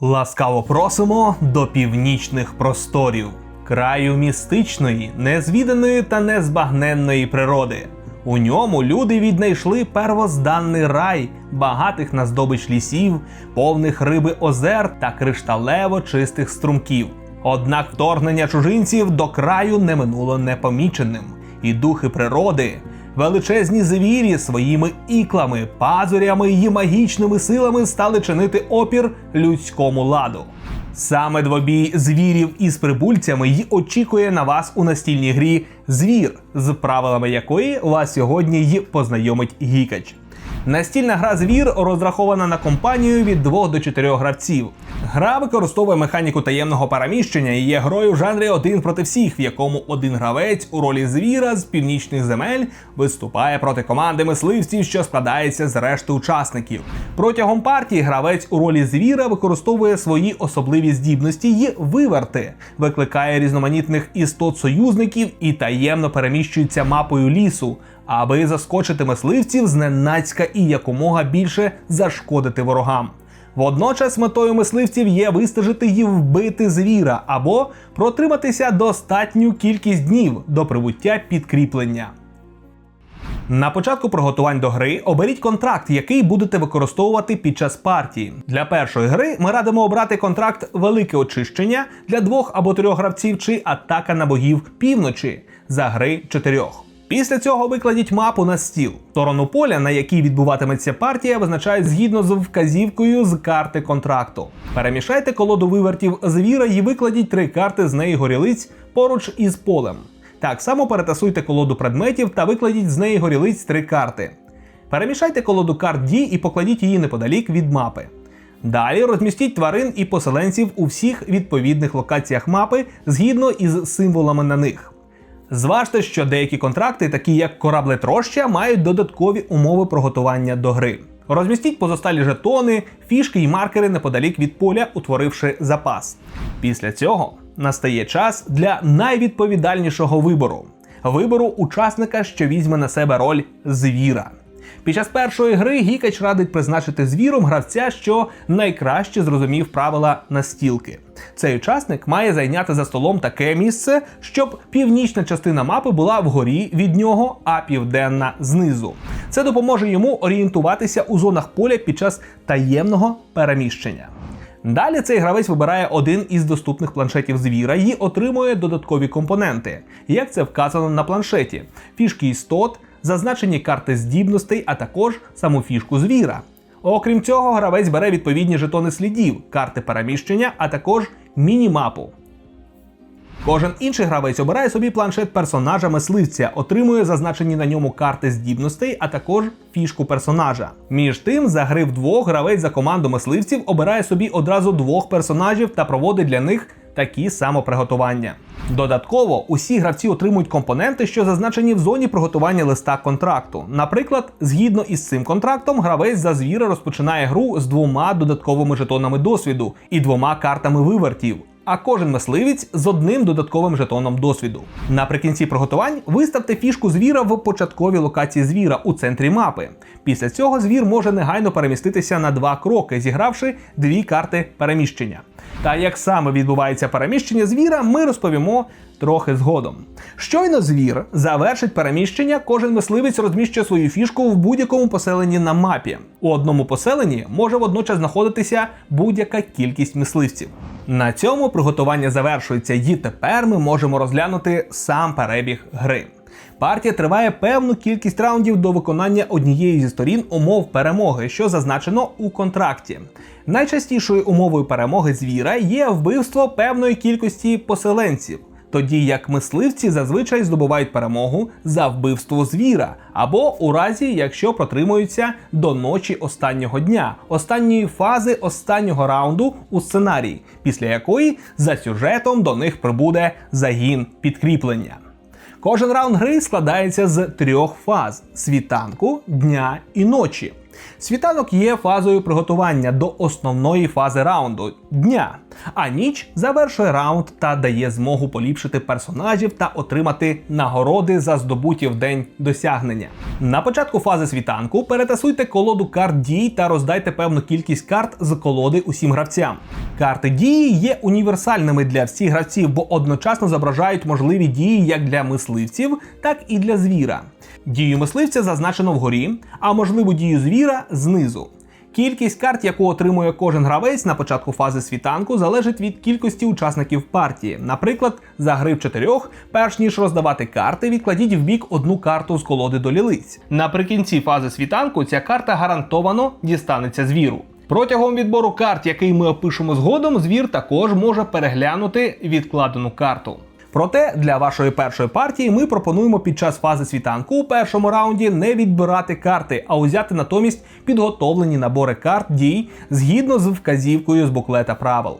Ласкаво просимо до північних просторів, краю містичної, незвіданої та незбагненної природи. У ньому люди віднайшли первозданний рай, багатих на здобич лісів, повних риби озер та кришталево чистих струмків. Однак вторгнення чужинців до краю не минуло непоміченим, і духи природи, величезні звірі своїми іклами, пазурями і магічними силами стали чинити опір людському ладу. Саме двобій звірів із прибульцями й очікує на вас у настільній грі Звір, з правилами якої вас сьогодні й познайомить Гікач. Настільна гра звір розрахована на компанію від 2 до 4 гравців. Гра використовує механіку таємного переміщення і є грою в жанрі один проти всіх, в якому один гравець у ролі звіра з північних земель виступає проти команди мисливців, що складається з решти учасників. Протягом партії гравець у ролі звіра використовує свої особливі здібності й виверти, викликає різноманітних істот союзників і таємно переміщується мапою лісу аби заскочити мисливців зненацька і якомога більше зашкодити ворогам. Водночас метою мисливців є вистежити і вбити звіра або протриматися достатню кількість днів до прибуття підкріплення. На початку приготувань до гри оберіть контракт, який будете використовувати під час партії. Для першої гри ми радимо обрати контракт Велике очищення для двох або трьох гравців чи атака на богів півночі за гри чотирьох. Після цього викладіть мапу на стіл. Сторону поля, на якій відбуватиметься партія, визначають згідно з вказівкою з карти контракту. Перемішайте колоду вивертів звіра і викладіть три карти з неї горілиць поруч із полем. Так само перетасуйте колоду предметів та викладіть з неї горілиць три карти. Перемішайте колоду карт дій і покладіть її неподалік від мапи. Далі розмістіть тварин і поселенців у всіх відповідних локаціях мапи згідно із символами на них. Зважте, що деякі контракти, такі як кораблетроща, мають додаткові умови приготування до гри. Розмістіть позосталі жетони, фішки і маркери неподалік від поля, утворивши запас. Після цього настає час для найвідповідальнішого вибору вибору учасника, що візьме на себе роль звіра. Під час першої гри Гікач радить призначити звіром гравця, що найкраще зрозумів правила настілки. Цей учасник має зайняти за столом таке місце, щоб північна частина мапи була вгорі від нього, а південна знизу. Це допоможе йому орієнтуватися у зонах поля під час таємного переміщення. Далі цей гравець вибирає один із доступних планшетів звіра і отримує додаткові компоненти, як це вказано на планшеті: фішки істот, зазначені карти здібностей, а також саму фішку звіра. Окрім цього, гравець бере відповідні жетони слідів, карти переміщення, а також міні-мапу. Кожен інший гравець обирає собі планшет персонажа мисливця, отримує зазначені на ньому карти здібностей, а також фішку персонажа. Між тим, за гри вдвох гравець за команду мисливців обирає собі одразу двох персонажів та проводить для них такі самоприготування. Додатково усі гравці отримують компоненти, що зазначені в зоні приготування листа контракту. Наприклад, згідно із цим контрактом, гравець за звіра розпочинає гру з двома додатковими жетонами досвіду і двома картами вивертів. А кожен мисливець з одним додатковим жетоном досвіду. Наприкінці приготувань виставте фішку звіра в початковій локації звіра у центрі мапи. Після цього звір може негайно переміститися на два кроки, зігравши дві карти переміщення. Та як саме відбувається переміщення звіра, ми розповімо трохи згодом. Щойно звір завершить переміщення, кожен мисливець розміщує свою фішку в будь-якому поселенні на мапі. У одному поселенні може водночас знаходитися будь-яка кількість мисливців. На цьому приготування завершується, і тепер ми можемо розглянути сам перебіг гри. Партія триває певну кількість раундів до виконання однієї зі сторін умов перемоги, що зазначено у контракті. Найчастішою умовою перемоги звіра є вбивство певної кількості поселенців. Тоді як мисливці зазвичай здобувають перемогу за вбивство звіра, або у разі, якщо протримуються до ночі останнього дня, останньої фази останнього раунду у сценарії, після якої за сюжетом до них прибуде загін підкріплення. Кожен раунд гри складається з трьох фаз: світанку, дня і ночі. Світанок є фазою приготування до основної фази раунду дня, а ніч завершує раунд та дає змогу поліпшити персонажів та отримати нагороди за здобуті в день досягнення. На початку фази світанку перетасуйте колоду карт дій та роздайте певну кількість карт з колоди усім гравцям. Карти дії є універсальними для всіх гравців, бо одночасно зображають можливі дії як для мисливців, так і для звіра. Дію мисливця зазначено вгорі, а можливу дію звіра знизу. Кількість карт, яку отримує кожен гравець на початку фази світанку, залежить від кількості учасників партії. Наприклад, за гри в чотирьох, перш ніж роздавати карти, відкладіть в бік одну карту з колоди до лілиць. Наприкінці фази світанку ця карта гарантовано дістанеться звіру. Протягом відбору карт, який ми опишемо згодом, звір також може переглянути відкладену карту. Проте для вашої першої партії ми пропонуємо під час фази світанку у першому раунді не відбирати карти, а узяти натомість підготовлені набори карт дій згідно з вказівкою з буклета правил.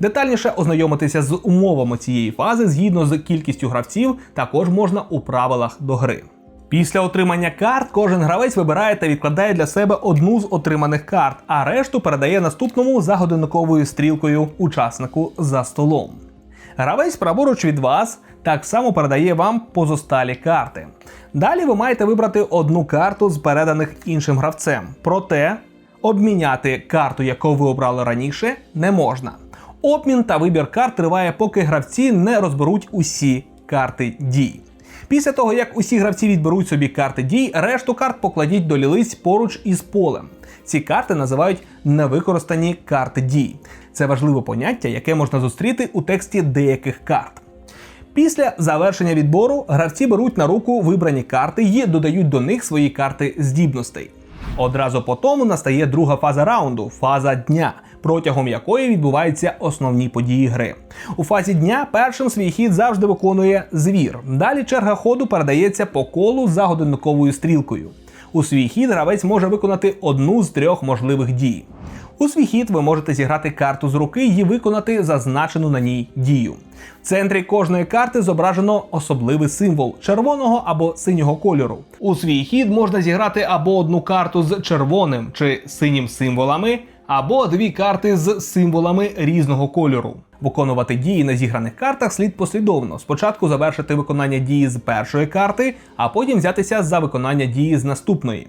Детальніше ознайомитися з умовами цієї фази згідно з кількістю гравців також можна у правилах до гри. Після отримання карт кожен гравець вибирає та відкладає для себе одну з отриманих карт, а решту передає наступному за годинниковою стрілкою учаснику за столом. Гравець праворуч від вас так само передає вам позосталі карти. Далі ви маєте вибрати одну карту з переданих іншим гравцем. Проте обміняти карту, яку ви обрали раніше, не можна. Обмін та вибір карт триває, поки гравці не розберуть усі карти дій. Після того, як усі гравці відберуть собі карти дій, решту карт покладіть до лілиць поруч із полем. Ці карти називають невикористані карти дій. Це важливе поняття, яке можна зустріти у тексті деяких карт. Після завершення відбору гравці беруть на руку вибрані карти і додають до них свої карти здібностей. Одразу по тому настає друга фаза раунду фаза дня, протягом якої відбуваються основні події гри. У фазі дня першим свій хід завжди виконує звір. Далі черга ходу передається по колу за годинниковою стрілкою. У свій хід гравець може виконати одну з трьох можливих дій. У свій хід ви можете зіграти карту з руки і виконати зазначену на ній дію. В центрі кожної карти зображено особливий символ червоного або синього кольору. У свій хід можна зіграти або одну карту з червоним чи синім символами, або дві карти з символами різного кольору. Виконувати дії на зіграних картах слід послідовно. Спочатку завершити виконання дії з першої карти, а потім взятися за виконання дії з наступної.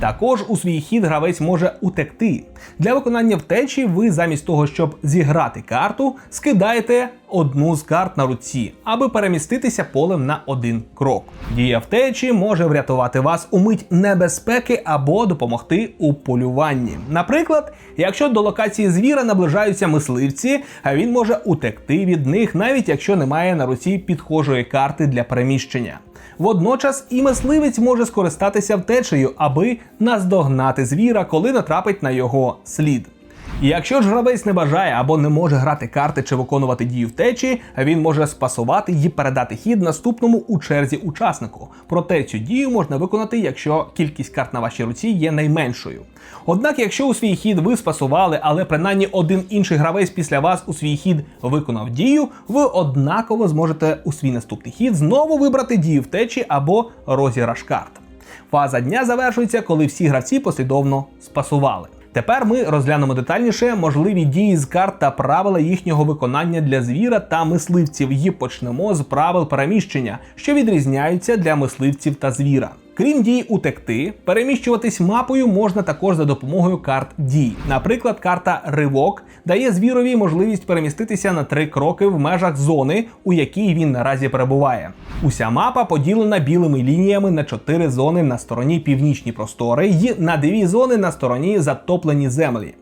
Також у свій хід гравець може утекти. Для виконання втечі ви замість того, щоб зіграти карту, скидаєте одну з карт на руці, аби переміститися полем на один крок. Дія втечі може врятувати вас у мить небезпеки або допомогти у полюванні. Наприклад, якщо до локації звіра наближаються мисливці, а він може утекти від них, навіть якщо немає на руці підхожої карти для переміщення. Водночас і мисливець може скористатися втечею, аби наздогнати звіра, коли натрапить на його слід. Якщо ж гравець не бажає або не може грати карти чи виконувати дію втечі, він може спасувати і передати хід наступному у черзі учаснику. Проте цю дію можна виконати, якщо кількість карт на вашій руці є найменшою. Однак, якщо у свій хід ви спасували, але принаймні один інший гравець після вас у свій хід виконав дію, ви однаково зможете у свій наступний хід знову вибрати дію втечі або розіграш карт. Фаза дня завершується, коли всі гравці послідовно спасували. Тепер ми розглянемо детальніше можливі дії з карт та правила їхнього виконання для звіра та мисливців і почнемо з правил переміщення, що відрізняються для мисливців та звіра. Крім дій утекти, переміщуватись мапою можна також за допомогою карт дій. Наприклад, карта Ривок дає звірові можливість переміститися на три кроки в межах зони, у якій він наразі перебуває. Уся мапа поділена білими лініями на чотири зони на стороні північні простори і на дві зони на стороні затоплені землі.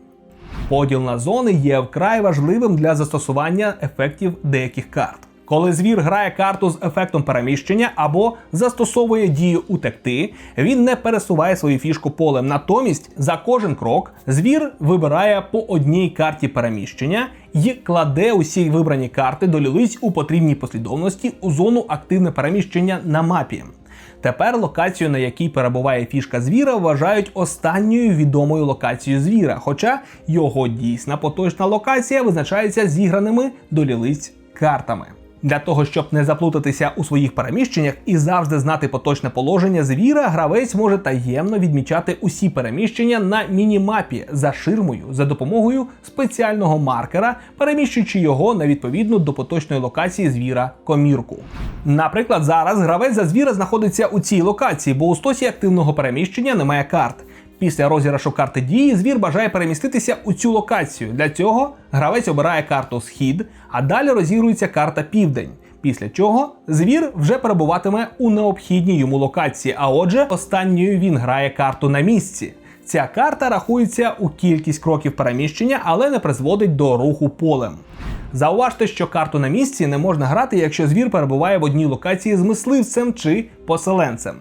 Поділ на зони є вкрай важливим для застосування ефектів деяких карт. Коли звір грає карту з ефектом переміщення або застосовує дію утекти, він не пересуває свою фішку полем. Натомість за кожен крок звір вибирає по одній карті переміщення і кладе усі вибрані карти до лілиць у потрібній послідовності у зону активне переміщення на мапі. Тепер локацію, на якій перебуває фішка звіра, вважають останньою відомою локацією звіра, хоча його дійсна поточна локація визначається зіграними до лілиць картами. Для того, щоб не заплутатися у своїх переміщеннях і завжди знати поточне положення звіра, гравець може таємно відмічати усі переміщення на мінімапі за ширмою за допомогою спеціального маркера, переміщуючи його на відповідну до поточної локації звіра комірку. Наприклад, зараз гравець за звіра знаходиться у цій локації, бо у стосі активного переміщення немає карт. Після розіграшу карти дії звір бажає переміститися у цю локацію. Для цього гравець обирає карту Схід, а далі розігрується карта Південь. Після чого звір вже перебуватиме у необхідній йому локації, а отже, останньою він грає карту на місці. Ця карта рахується у кількість кроків переміщення, але не призводить до руху полем. Зауважте, що карту на місці не можна грати, якщо звір перебуває в одній локації з мисливцем чи поселенцем.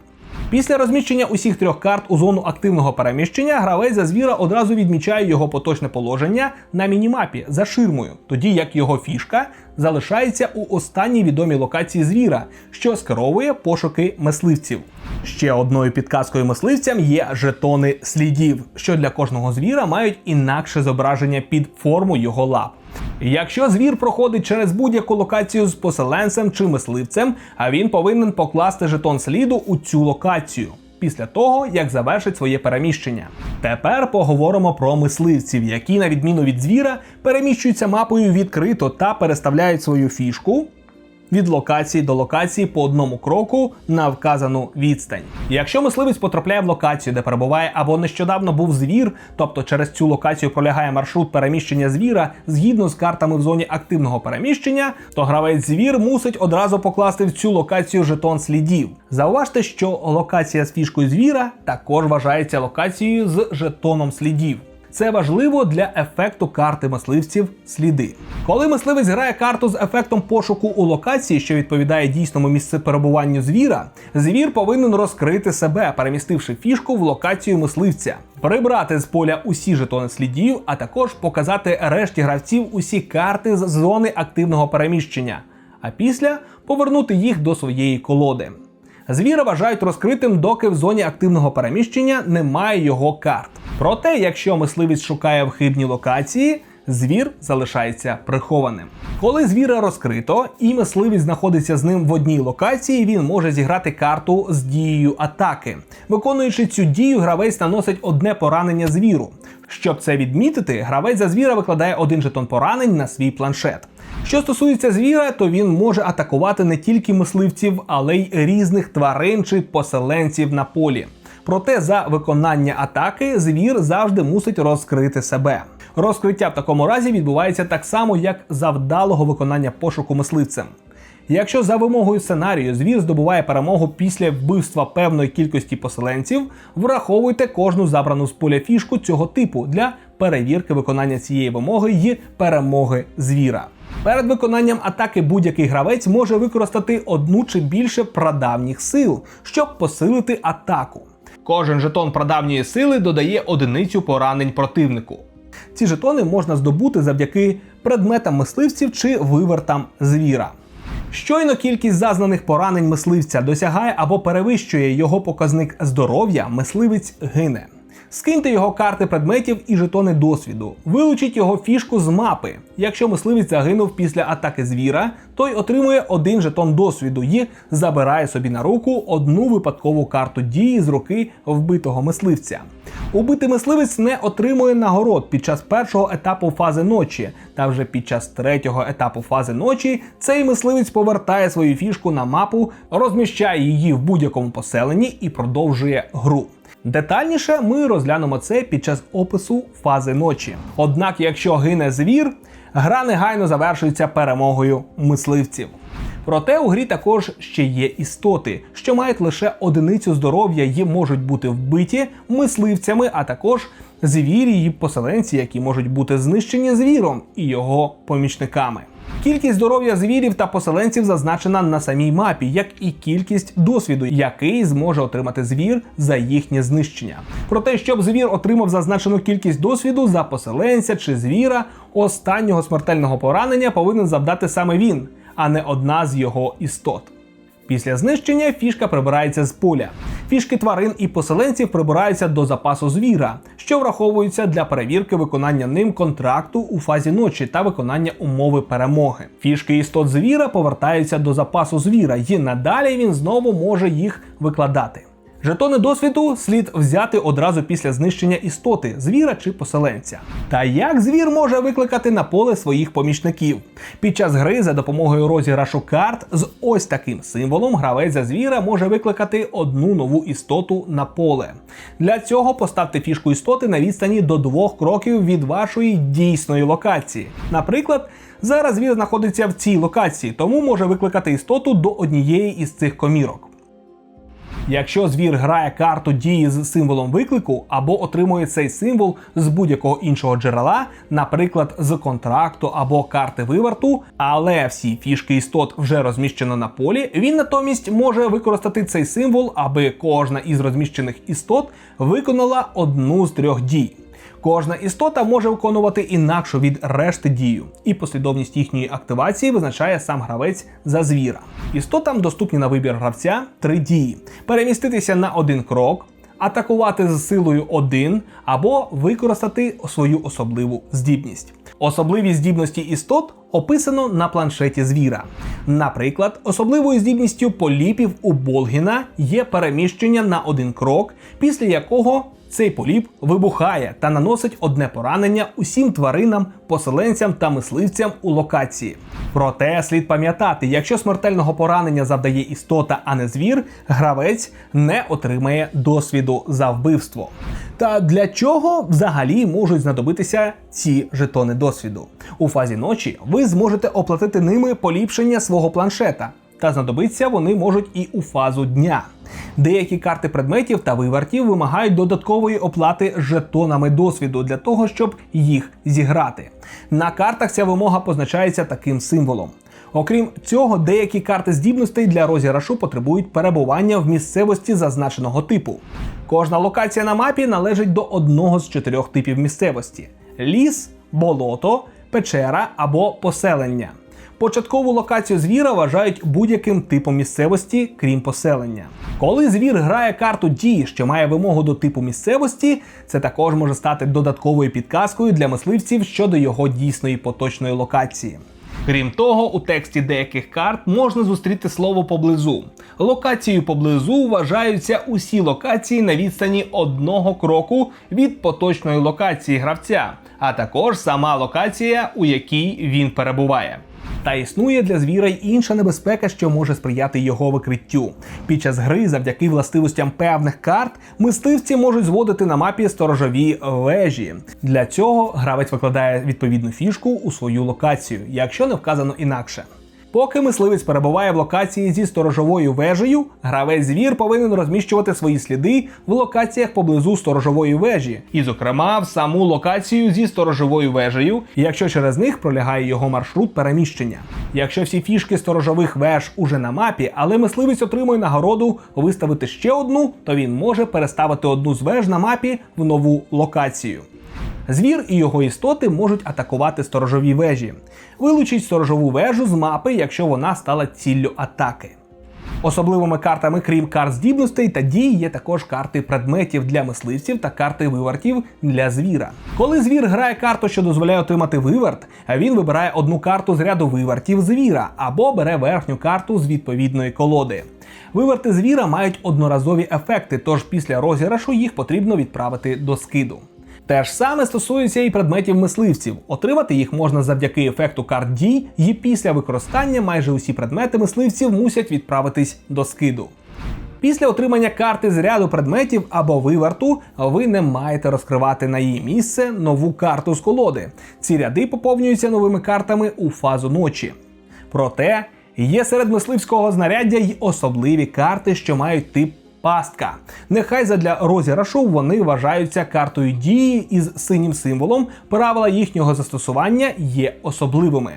Після розміщення усіх трьох карт у зону активного переміщення гравець за звіра одразу відмічає його поточне положення на мінімапі за ширмою, тоді як його фішка залишається у останній відомій локації звіра, що скеровує пошуки мисливців. Ще одною підказкою мисливцям є жетони слідів, що для кожного звіра мають інакше зображення під форму його лап. Якщо звір проходить через будь-яку локацію з поселенцем чи мисливцем, а він повинен покласти жетон сліду у цю локацію. Після того, як завершить своє переміщення. Тепер поговоримо про мисливців, які, на відміну від звіра, переміщуються мапою відкрито та переставляють свою фішку від локації до локації по одному кроку на вказану відстань. Якщо мисливець потрапляє в локацію, де перебуває або нещодавно був звір, тобто через цю локацію пролягає маршрут переміщення звіра згідно з картами в зоні активного переміщення, то гравець звір мусить одразу покласти в цю локацію жетон слідів. Зауважте, що локація з фішкою звіра також вважається локацією з жетоном слідів. Це важливо для ефекту карти мисливців сліди. Коли мисливець грає карту з ефектом пошуку у локації, що відповідає дійсному місце перебуванню звіра, звір повинен розкрити себе, перемістивши фішку в локацію мисливця, прибрати з поля усі жетони слідів, а також показати решті гравців усі карти з зони активного переміщення, а після повернути їх до своєї колоди. Звіра вважають розкритим, доки в зоні активного переміщення немає його карт. Проте, якщо мисливець шукає в хибній локації, звір залишається прихованим. Коли звіра розкрито і мисливець знаходиться з ним в одній локації, він може зіграти карту з дією атаки. Виконуючи цю дію, гравець наносить одне поранення звіру. Щоб це відмітити, гравець за звіра викладає один жетон поранень на свій планшет. Що стосується звіра, то він може атакувати не тільки мисливців, але й різних тварин чи поселенців на полі. Проте за виконання атаки звір завжди мусить розкрити себе. Розкриття в такому разі відбувається так само, як за вдалого виконання пошуку мисливцем. Якщо за вимогою сценарію звір здобуває перемогу після вбивства певної кількості поселенців, враховуйте кожну забрану з поля фішку цього типу для перевірки виконання цієї вимоги і перемоги звіра. Перед виконанням атаки будь-який гравець може використати одну чи більше прадавніх сил, щоб посилити атаку. Кожен жетон прадавньої сили додає одиницю поранень противнику. Ці жетони можна здобути завдяки предметам мисливців чи вивертам звіра. Щойно кількість зазнаних поранень мисливця досягає або перевищує його показник здоров'я, мисливець гине. Скиньте його карти предметів і жетони досвіду. Вилучіть його фішку з мапи. Якщо мисливець загинув після атаки звіра, той отримує один жетон досвіду і забирає собі на руку одну випадкову карту дії з руки вбитого мисливця. Убитий мисливець не отримує нагород під час першого етапу фази ночі, та вже під час третього етапу фази ночі цей мисливець повертає свою фішку на мапу, розміщає її в будь-якому поселенні і продовжує гру. Детальніше ми розглянемо це під час опису фази ночі. Однак, якщо гине звір, гра негайно завершується перемогою мисливців. Проте у грі також ще є істоти, що мають лише одиницю здоров'я і можуть бути вбиті мисливцями, а також звірі і поселенці, які можуть бути знищені звіром і його помічниками. Кількість здоров'я звірів та поселенців зазначена на самій мапі, як і кількість досвіду, який зможе отримати звір за їхнє знищення. Проте, щоб звір отримав зазначену кількість досвіду за поселенця чи звіра, останнього смертельного поранення повинен завдати саме він, а не одна з його істот. Після знищення фішка прибирається з поля. Фішки тварин і поселенців прибираються до запасу звіра, що враховуються для перевірки виконання ним контракту у фазі ночі та виконання умови перемоги. Фішки істот звіра повертаються до запасу звіра, і надалі він знову може їх викладати. Жетони досвіду слід взяти одразу після знищення істоти, звіра чи поселенця. Та як звір може викликати на поле своїх помічників? Під час гри за допомогою розіграшу карт з ось таким символом гравець за звіра може викликати одну нову істоту на поле. Для цього поставте фішку істоти на відстані до двох кроків від вашої дійсної локації. Наприклад, зараз звір знаходиться в цій локації, тому може викликати істоту до однієї із цих комірок. Якщо звір грає карту дії з символом виклику або отримує цей символ з будь-якого іншого джерела, наприклад, з контракту або карти виверту, але всі фішки істот вже розміщено на полі, він натомість може використати цей символ, аби кожна із розміщених істот виконала одну з трьох дій. Кожна істота може виконувати інакшу від решти дію, і послідовність їхньої активації визначає сам гравець за звіра. Істотам доступні на вибір гравця три дії: переміститися на один крок, атакувати з силою 1 або використати свою особливу здібність. Особливі здібності істот описано на планшеті звіра. Наприклад, особливою здібністю поліпів у Болгіна є переміщення на один крок, після якого цей поліп вибухає та наносить одне поранення усім тваринам, поселенцям та мисливцям у локації. Проте слід пам'ятати, якщо смертельного поранення завдає істота, а не звір, гравець не отримає досвіду за вбивство. Та для чого взагалі можуть знадобитися ці жетони досвіду? У фазі ночі ви зможете оплатити ними поліпшення свого планшета, та знадобиться вони можуть і у фазу дня. Деякі карти предметів та вивертів вимагають додаткової оплати жетонами досвіду для того, щоб їх зіграти. На картах ця вимога позначається таким символом. Окрім цього, деякі карти здібностей для розіграшу потребують перебування в місцевості зазначеного типу. Кожна локація на мапі належить до одного з чотирьох типів місцевості: ліс, болото, печера або поселення. Початкову локацію звіра вважають будь-яким типом місцевості, крім поселення. Коли звір грає карту дії, що має вимогу до типу місцевості, це також може стати додатковою підказкою для мисливців щодо його дійсної поточної локації. Крім того, у тексті деяких карт можна зустріти слово поблизу. Локацією поблизу вважаються усі локації на відстані одного кроку від поточної локації гравця, а також сама локація, у якій він перебуває. Та існує для звіра й інша небезпека, що може сприяти його викриттю. Під час гри, завдяки властивостям певних карт, мисливці можуть зводити на мапі сторожові вежі. Для цього гравець викладає відповідну фішку у свою локацію, якщо не вказано інакше. Поки мисливець перебуває в локації зі сторожовою вежею, гравець звір повинен розміщувати свої сліди в локаціях поблизу сторожової вежі, і, зокрема, в саму локацію зі сторожовою вежею, якщо через них пролягає його маршрут переміщення. Якщо всі фішки сторожових веж уже на мапі, але мисливець отримує нагороду виставити ще одну, то він може переставити одну з веж на мапі в нову локацію. Звір і його істоти можуть атакувати сторожові вежі. Вилучіть сторожову вежу з мапи, якщо вона стала ціллю атаки. Особливими картами, крім карт здібностей та дій, є також карти предметів для мисливців та карти вивертів для звіра. Коли звір грає карту, що дозволяє отримати виверт, він вибирає одну карту з ряду вивертів звіра або бере верхню карту з відповідної колоди. Виверти звіра мають одноразові ефекти, тож після розіграшу їх потрібно відправити до скиду. Те ж саме стосується і предметів мисливців. Отримати їх можна завдяки ефекту карт дій, і після використання майже усі предмети мисливців мусять відправитись до скиду. Після отримання карти з ряду предметів або виверту, ви не маєте розкривати на її місце нову карту з колоди. Ці ряди поповнюються новими картами у фазу ночі. Проте є серед мисливського знаряддя й особливі карти, що мають тип пастка. Нехай задля розіграшу вони вважаються картою дії із синім символом. Правила їхнього застосування є особливими.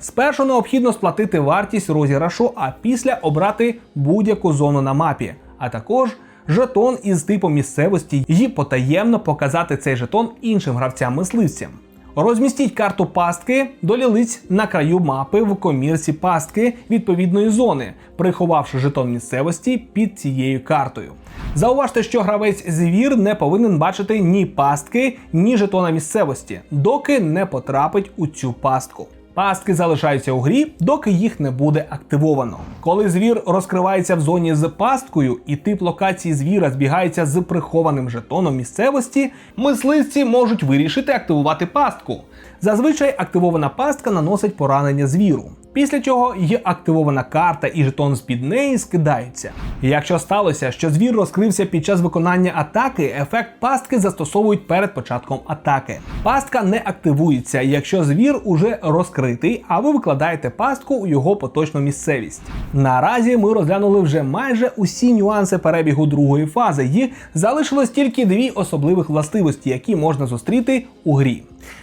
Спершу необхідно сплатити вартість розіграшу, а після обрати будь-яку зону на мапі, а також жетон із типом місцевості і потаємно показати цей жетон іншим гравцям-мисливцям. Розмістіть карту пастки до лілиць на краю мапи в комірці пастки відповідної зони, приховавши жетон місцевості під цією картою. Зауважте, що гравець звір не повинен бачити ні пастки, ні жетона місцевості, доки не потрапить у цю пастку. Пастки залишаються у грі, доки їх не буде активовано. Коли звір розкривається в зоні з пасткою і тип локації звіра збігається з прихованим жетоном місцевості, мисливці можуть вирішити активувати пастку. Зазвичай активована пастка наносить поранення звіру. Після чого є активована карта і жетон з під неї скидаються. Якщо сталося, що звір розкрився під час виконання атаки, ефект пастки застосовують перед початком атаки. Пастка не активується, якщо звір уже розкритий, а ви викладаєте пастку у його поточну місцевість. Наразі ми розглянули вже майже усі нюанси перебігу другої фази, і залишилось тільки дві особливих властивості, які можна зустріти у грі.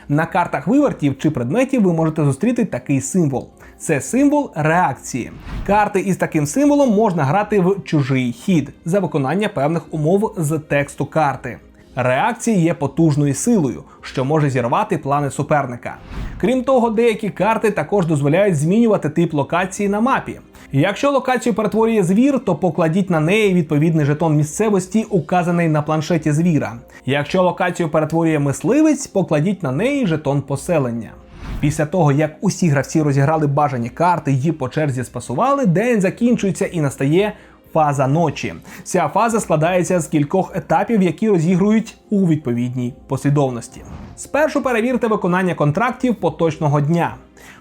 На картах вивертів чи предметів ви можете зустріти такий символ. Це символ реакції. Карти із таким символом можна грати в чужий хід за виконання певних умов з тексту карти. Реакція є потужною силою, що може зірвати плани суперника. Крім того, деякі карти також дозволяють змінювати тип локації на мапі. Якщо локацію перетворює звір, то покладіть на неї відповідний жетон місцевості, указаний на планшеті звіра. Якщо локацію перетворює мисливець, покладіть на неї жетон поселення. Після того, як усі гравці розіграли бажані карти і по черзі спасували, день закінчується і настає фаза ночі. Ця фаза складається з кількох етапів, які розігрують у відповідній послідовності. Спершу перевірте виконання контрактів поточного дня.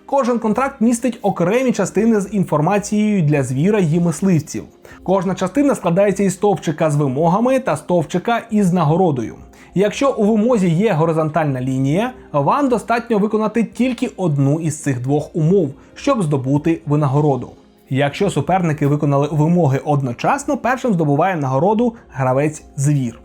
Кожен контракт містить окремі частини з інформацією для звіра і мисливців. Кожна частина складається із стовпчика з вимогами та стовпчика із нагородою. Якщо у вимозі є горизонтальна лінія, вам достатньо виконати тільки одну із цих двох умов, щоб здобути винагороду. Якщо суперники виконали вимоги одночасно, першим здобуває нагороду гравець звір.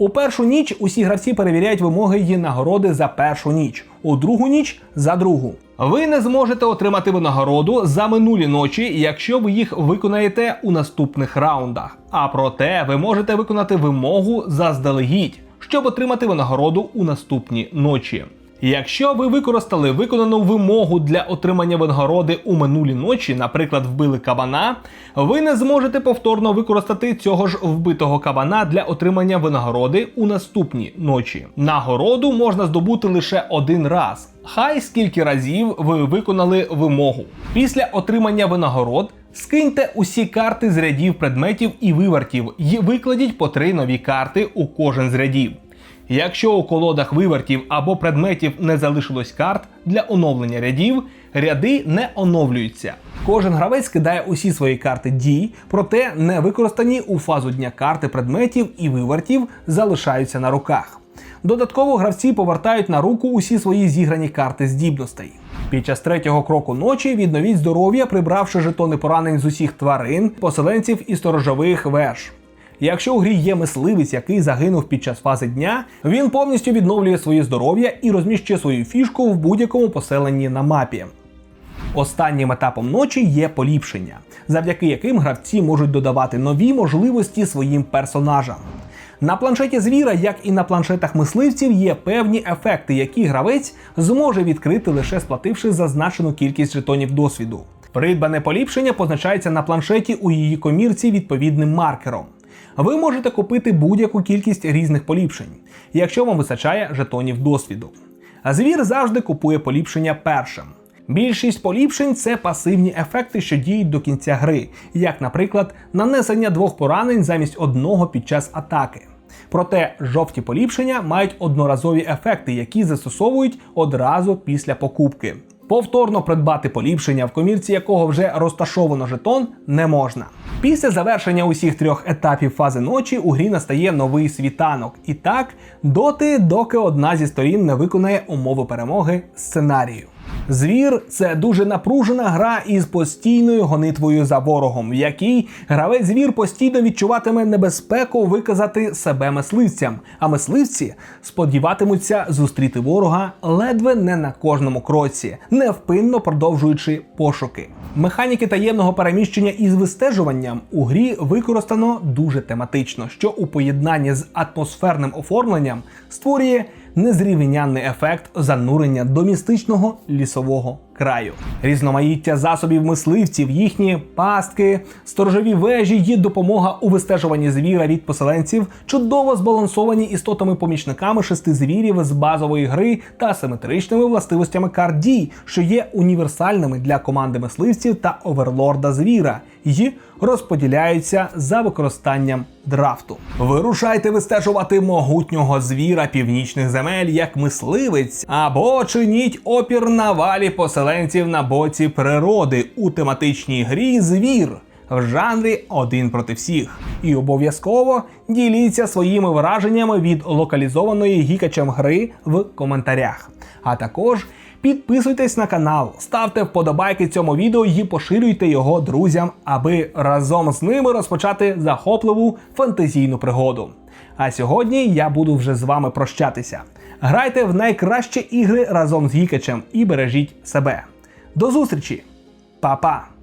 У першу ніч усі гравці перевіряють вимоги і нагороди за першу ніч, у другу ніч за другу. Ви не зможете отримати винагороду за минулі ночі, якщо ви їх виконаєте у наступних раундах. А проте ви можете виконати вимогу заздалегідь, щоб отримати винагороду у наступні ночі. Якщо ви використали виконану вимогу для отримання винагороди у минулі ночі, наприклад, вбили кабана, ви не зможете повторно використати цього ж вбитого кабана для отримання винагороди у наступні ночі. Нагороду можна здобути лише один раз. Хай скільки разів ви виконали вимогу. Після отримання винагород скиньте усі карти з рядів предметів і вивертів і викладіть по три нові карти у кожен з рядів. Якщо у колодах вивертів або предметів не залишилось карт для оновлення рядів, ряди не оновлюються. Кожен гравець кидає усі свої карти дій, проте не використані у фазу дня карти предметів і вивертів залишаються на руках. Додатково гравці повертають на руку усі свої зіграні карти здібностей. Під час третього кроку ночі відновіть здоров'я, прибравши жетони поранень з усіх тварин, поселенців і сторожових веж. Якщо у грі є мисливець, який загинув під час фази дня, він повністю відновлює своє здоров'я і розміщує свою фішку в будь-якому поселенні на мапі. Останнім етапом ночі є поліпшення, завдяки яким гравці можуть додавати нові можливості своїм персонажам. На планшеті звіра, як і на планшетах мисливців, є певні ефекти, які гравець зможе відкрити лише сплативши зазначену кількість жетонів досвіду. Придбане поліпшення позначається на планшеті у її комірці відповідним маркером. Ви можете купити будь-яку кількість різних поліпшень, якщо вам вистачає жетонів досвіду. А звір завжди купує поліпшення першим. Більшість поліпшень це пасивні ефекти, що діють до кінця гри, як, наприклад, нанесення двох поранень замість одного під час атаки. Проте жовті поліпшення мають одноразові ефекти, які застосовують одразу після покупки. Повторно придбати поліпшення, в комірці якого вже розташовано жетон, не можна. Після завершення усіх трьох етапів фази ночі у грі настає новий світанок. І так, доти, доки одна зі сторін не виконає умови перемоги сценарію. Звір це дуже напружена гра із постійною гонитвою за ворогом, в якій гравець звір постійно відчуватиме небезпеку виказати себе мисливцям, а мисливці сподіватимуться зустріти ворога ледве не на кожному кроці, невпинно продовжуючи пошуки. Механіки таємного переміщення із вистежуванням у грі використано дуже тематично, що у поєднанні з атмосферним оформленням створює незрівнянний ефект занурення до містичного лісового краю. Різноманіття засобів мисливців, їхні пастки, сторожові вежі є допомога у вистежуванні звіра від поселенців, чудово збалансовані істотами-помічниками шести звірів з базової гри та асиметричними властивостями карт дій, що є універсальними для команди мисливців та оверлорда звіра, і розподіляються за використанням драфту. Вирушайте вистежувати могутнього звіра північних земель як мисливець, або чиніть опір навалі поселенців на боці природи у тематичній грі Звір в жанрі один проти всіх. І обов'язково діліться своїми враженнями від локалізованої гікачем гри в коментарях. А також підписуйтесь на канал, ставте вподобайки цьому відео і поширюйте його друзям, аби разом з ними розпочати захопливу фантазійну пригоду. А сьогодні я буду вже з вами прощатися. Грайте в найкращі ігри разом з Гікачем і бережіть себе. До зустрічі, Па-па!